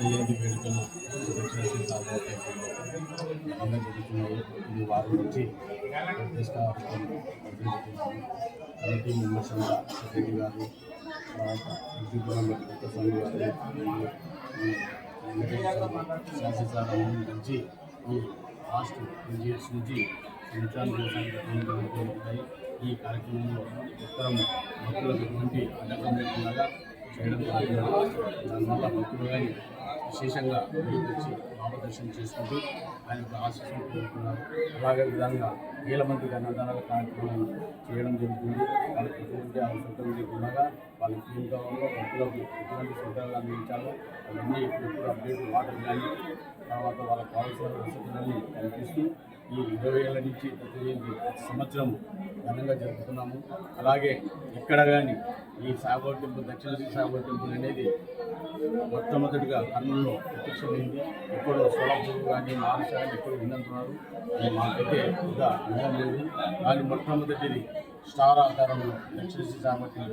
జయంతి వేడుకలు దక్షిణాశ్రీ సాగర్ జరుగుతున్నాయి ఇది వారం నుంచి కమిటీ మెంబర్స్ రెడ్డి గారు తర్వాత విద్యుత్ స్వామి గారు శాసనసభ నుంచి ఈ రాష్ట్ర ఎన్జిఎస్ నుంచి సంవత్సరాలు జరుగుతున్నాయి ఈ కార్యక్రమంలో ఉత్తరం భక్తులకు ఎటువంటి అడ్డకం లేకుండా చేయడం జరుగుతుంది దానివల్ల భక్తులు కానీ విశేషంగా బయటకు వచ్చి భావదర్శనం చేసుకుంటూ ఆయన యొక్క ఆశీస్సులు కోరుకున్నారు. అలాగే విధంగా వేల మందికి అన్నదానాల కార్యక్రమాలను చేయడం జరుగుతుంది. వాళ్ళకి ఎటువంటి అవసరం ఉండగా వాళ్ళకి ఏం కావాలో భక్తులకు ఎటువంటి సౌకర్యాలు అందించాలో అవన్నీ ఎప్పుడు అప్డేట్ వాటర్ కానీ తర్వాత వాళ్ళకి కావాల్సిన వసతులన్నీ కల్పిస్తూ ఈ ఇరవై ఏళ్ళ నుంచి ప్రతి ప్రతి సంవత్సరం ఘనంగా జరుపుతున్నాము అలాగే ఎక్కడ కానీ ఈ సాగర్ టెంపుల్ దక్షిణ శ్రీ సాగర్ టెంపుల్ అనేది మొట్టమొదటిగా కర్నూలులో ప్రత్యక్షమైంది ఇప్పుడు సోలాపూర్ కానీ మహారాష్ట్ర కానీ ఎప్పుడు విన్నంటున్నారు అది మాకైతే పెద్ద వినడం లేదు. కానీ మొట్టమొదటిది స్టార్ ఆధారంలో దక్షిణ సామర్థ్యం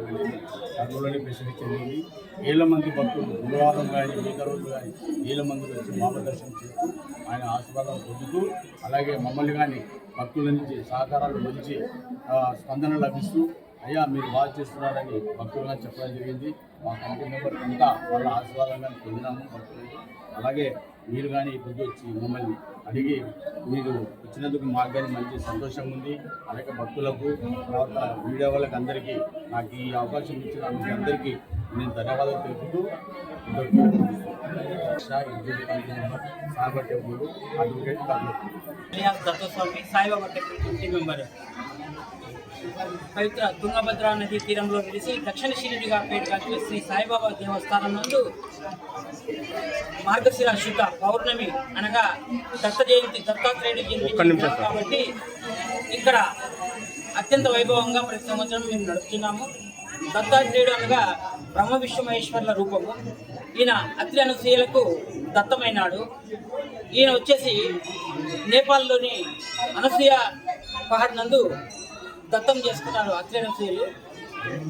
కర్నూలులోనే ప్రసిద్ధి చెందింది. ఏళ్ళ మంది భక్తులు గురువారం కానీ మిగతా రోజులు కానీ ఏళ్ళ మంది వచ్చి మార్గదర్శనం చేస్తూ ఆయన ఆశీర్వాదం పొందుతూ అలాగే మమ్మల్ని కానీ భక్తుల నుంచి సహకారాలు మంచి స్పందన లభిస్తూ అయ్యా మీరు బాగా చేస్తున్నారని భక్తులుగా చెప్పడం జరిగింది. మా కమిటీ మెంబర్ అంతా వాళ్ళ ఆశీర్వాదంగా పొందినాము భక్తులకి. అలాగే మీరు కానీ ఇప్పుడు వచ్చి మమ్మల్ని అడిగి మీరు వచ్చినందుకు మాకు కానీ మంచి సంతోషం ఉంది. అనేక భక్తులకు తర్వాత మీడియా వాళ్ళకి అందరికీ నాకు ఈ అవకాశం ఇచ్చిన మీ అందరికీ నేను ధన్యవాదాలు తెలుపుతూ Sagar temple advocate Saibaba temple committee member. పవిత్ర తుంగభద్ర నదీ తీరంలో వెలిసి దక్షిణ శిరుడిగా పేరుగాంచిన శ్రీ సాయిబాబా దేవస్థానం నందు మార్గశిర శుద్ధ పౌర్ణమి అనగా దత్త జయంతి దత్తాత్రేయుడు జయంతి కాబట్టి ఇక్కడ అత్యంత వైభవంగా ప్రతి సంవత్సరం మేము నడుపుతున్నాము. దత్తాత్రేయుడు అనగా బ్రహ్మ విష్ణు మహేశ్వర్ల రూపము. ఈయన అత్రి అనసూయలకు దత్తమైనాడు. ఈయన వచ్చేసి నేపాల్లోని అనసూయ పహాడ్ నందు దత్తం చేసుకున్నాడు అత్రేయుడు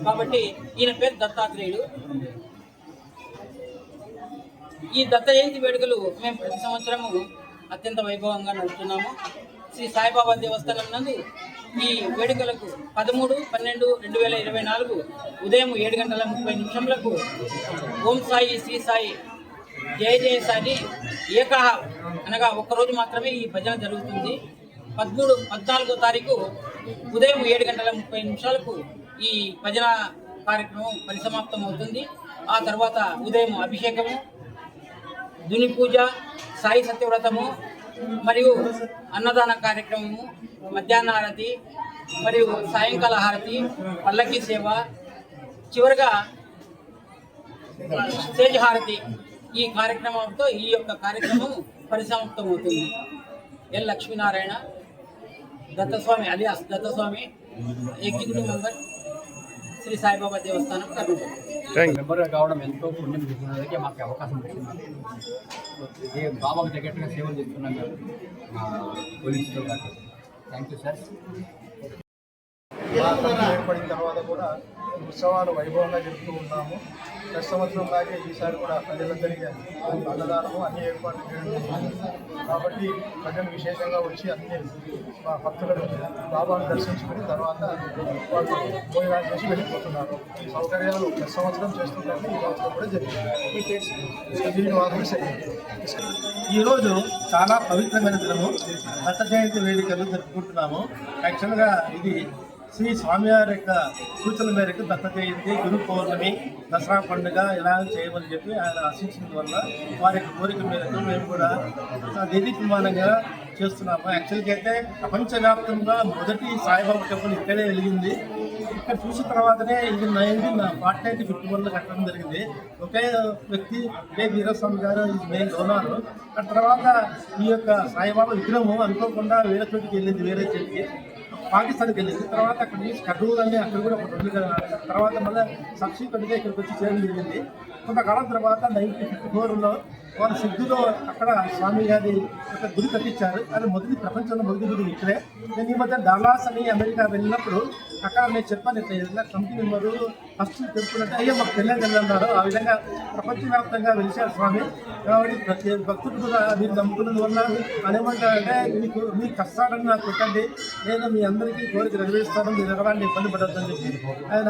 కాబట్టి ఈయన పేరు దత్తాత్రేయుడు. ఈ దత్త జయంతి వేడుకలు మేము ప్రతి సంవత్సరము అత్యంత వైభవంగా నడుపుతున్నాము. శ్రీ సాయిబాబా దేవస్థానం నందు ఈ వేడుకలకు పదమూడు పన్నెండు రెండు వేల ఇరవై నాలుగు ఉదయం ఏడు గంటల ముప్పై నిమిషంలకు ఓం సాయి శ్రీ సాయి జయ జయ సాయి ఏకాహ అనగా ఒక్కరోజు మాత్రమే ఈ భజన జరుగుతుంది. పదమూడు పద్నాలుగో తారీఖు ఉదయం ఏడు గంటల ముప్పై నిమిషాలకు ఈ భజన కార్యక్రమం పరిసమాప్తం అవుతుంది ఆ తర్వాత ఉదయం అభిషేకము దుని పూజ సాయి సత్యవ్రతము మరియు అన్నదాన కార్యక్రమము మధ్యాహ్న హారతి మరియు సాయంకాల హారతి పల్లకి సేవ చివరిగా స్టేజ్ హారతి ఈ కార్యక్రమంతో ఈ యొక్క కార్యక్రమం పరిసమాప్తం అవుతుంది L Lakshminarayana Dattaswamy alias Dattaswamy executive member Sri Saibaba Devasthanam Kurnool. మెంబర్గా కావడం ఎంతో పుణ్యం చేస్తున్నదానికి మాకు అవకాశం ఏ బాబాకు తగ్గట్టుగా సేవలు చేస్తున్నాం మేము. మా పోలీసుతో థ్యాంక్ యూ సార్. ఏర్పడిన తర్వాత కూడా ఉత్సవాలు వైభవంగా జరుపుతూ ఉన్నాము గత సంవత్సరం లాగే ఈసారి కూడా ప్రజలందరికీ అన్నదానము అన్ని ఏర్పాట్లు చేయడం కాబట్టి ప్రజలు విశేషంగా వచ్చి అన్ని మా భక్తులను బాబాను దర్శించుకుని తర్వాత వాళ్ళు భోజనాలు చేసి వెళ్ళిపోతున్నారు. ఈ సౌకర్యాలు గత సంవత్సరం చేస్తున్నట్టు ఈ సంవత్సరం కూడా జరిగింది. ఈరోజు చాలా పవిత్రమైన దినము దత్త జయంతి వేడుకలు జరుపుకుంటున్నాము. యాక్చువల్గా ఇది శ్రీ స్వామివారి యొక్క సూచన మేరకు దత్త జయంతి గురు పౌర్ణమి దసరా పండుగ ఎలా చేయమని చెప్పి ఆయన ఆశించిన వల్ల వారి యొక్క కోరిక మేరకు మేము కూడా దేదీప్యమానంగా చేస్తున్నాము. యాక్చువల్గా అయితే ప్రపంచవ్యాప్తంగా మొదటి సాయిబాబా టెంపుల్ ఇక్కడే వెలిగింది. ఇక్కడ చూసిన తర్వాతనే ఇది నైన్టీన్ ఫార్టీ నైన్ ఫిఫ్టీ వన్లో కట్టడం జరిగింది. ఒకే వ్యక్తి కే వీరస్వామి గారు మెయిన్ డోనారు. ఆ తర్వాత ఈ యొక్క సాయిబాబా విగ్రహం అనుకోకుండా వేరే చోటికి వెళ్ళింది వేరే చోటికి. పాకిస్తాన్కి వెళ్ళింది తర్వాత అక్కడ నుంచి కర్నూలు అని అక్కడ కూడా ఒకటి ఉంది కదా. తర్వాత మళ్ళీ సబ్సిక్వెంట్గా ఇక్కడికి వచ్చి చేయడం జరిగింది. కొంతకాలం తర్వాత నైన్టీన్ ఫిఫ్టీ ఫోర్లో వారు సిద్ధులో అక్కడ స్వామి గారి ఒక గుడి కట్టించారు. అది మొదటి ప్రపంచంలో మొదటి గుడి ఇక్కడే. నేను ఈ మధ్య డాలాస్ అని అమెరికా వెళ్ళినప్పుడు అక్కడ నేను చెప్పాను ఇట్లా ఇలా కమిటీ మెంబరు ఫస్ట్ చెప్పుకుంటే అయ్యో మాకు తెలియదు అన్నారు. ఆ విధంగా ప్రపంచవ్యాప్తంగా వెలిశారు స్వామి. కాబట్టి ప్రతి భక్తుడు కూడా మీరు నమ్ముకున్నందు వల్ల అదేమంటారంటే మీకు మీ కష్టాలను నాకు పెట్టండి. నేను మీ అందరికీ కోరిక నెరవేరుస్తాను. మీరు ఎలాంటి ఇబ్బంది పడద్దని చెప్పి ఆయన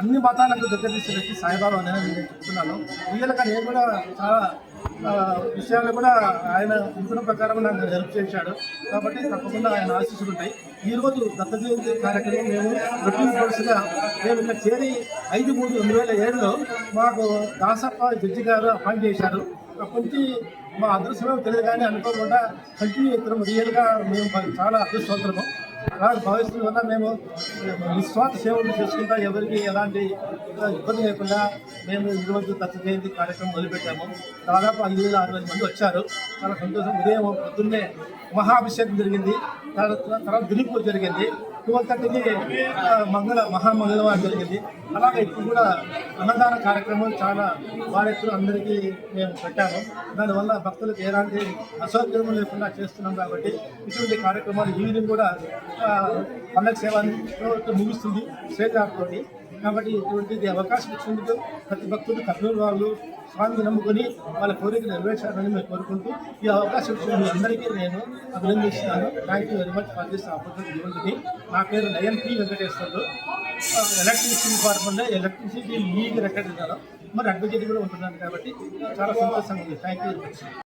అన్ని మతాలకు దగ్గర తీసిన వ్యక్తి సాయిబాబా అని నేను చెప్తున్నాను. వీళ్ళకి నేను కూడా చాలా విషయాలు కూడా ఆయన అనుకున్న ప్రకారం నాకు హెల్ప్ చేశాడు. కాబట్టి తప్పకుండా ఆయన ఆశీస్సులు ఉంటాయి. ఈరోజు దత్త జయంతి కార్యక్రమం మేము రొటీన్ కోర్సుగా మేము ఇక్కడ చేరి ఐదు మూడు రెండు వేల ఏడులో మాకు దాసప్ప జడ్జి గారు అపాయింట్ చేశారు. అప్పటి నుంచి మా అదృష్టమేమో తెలియదు కానీ అనుకోకుండా కంటిన్యూ అవుతున్నాం రియల్గా మేము మాకు చాలా అదృష్టవంతము అలాగే భవిష్యత్తు వల్ల మేము నిస్వార్థ సేవలు చేసుకుంటా ఎవరికి ఎలాంటి ఇబ్బంది లేకుండా మేము ఈరోజు దత్త జయంతి కార్యక్రమం మొదలుపెట్టాము. దాదాపు ఐదు వేల ఆరు వేల మంది వచ్చారు. చాలా సంతోషం. ఉదయం పొద్దున్నే మహాభిషేకం జరిగింది. తర్వాత తర్వాత దిలీపూర్ జరిగింది. ట్వెల్వ్ థర్టీకి మంగళ మహామంగళవారం జరిగింది. అలాగే ఇప్పుడు కూడా అన్నదాన కార్యక్రమం చాలా వారెత్తులు అందరికీ మేము పెట్టాము. దానివల్ల భక్తులకు ఎలాంటి అసౌకర్యం లేకుండా చేస్తున్నాం కాబట్టి ఇటువంటి కార్యక్రమాలు ఈవినింగ్ కూడా పండగ సేవ ముగుస్తుంది. శ్వేతార్తోటి కాబట్టి ఇటువంటిది అవకాశం ఇచ్చినందుకు ప్రతి భక్తులు కర్నూలు వాళ్ళు స్వామిని నమ్ముకొని వాళ్ళ కోరిక నెరవేర్చాలని మేము కోరుకుంటూ ఈ అవకాశం ఇచ్చిన మీ అందరికీ నేను అభినందిస్తున్నాను. Thank you very much for this opportunity నా పేరు నయన్ పి వెంకటేశ్వర్లు ఎలక్ట్రిసిటీ డిపార్ట్మెంట్లో ఎలక్ట్రిసిటీ లీగ్ రికార్డ్ ఉన్నాను మరి అడ్వకేట్ కూడా ఉంటున్నాను కాబట్టి చాలా సంతోషంగా ఉంది. Thank you very much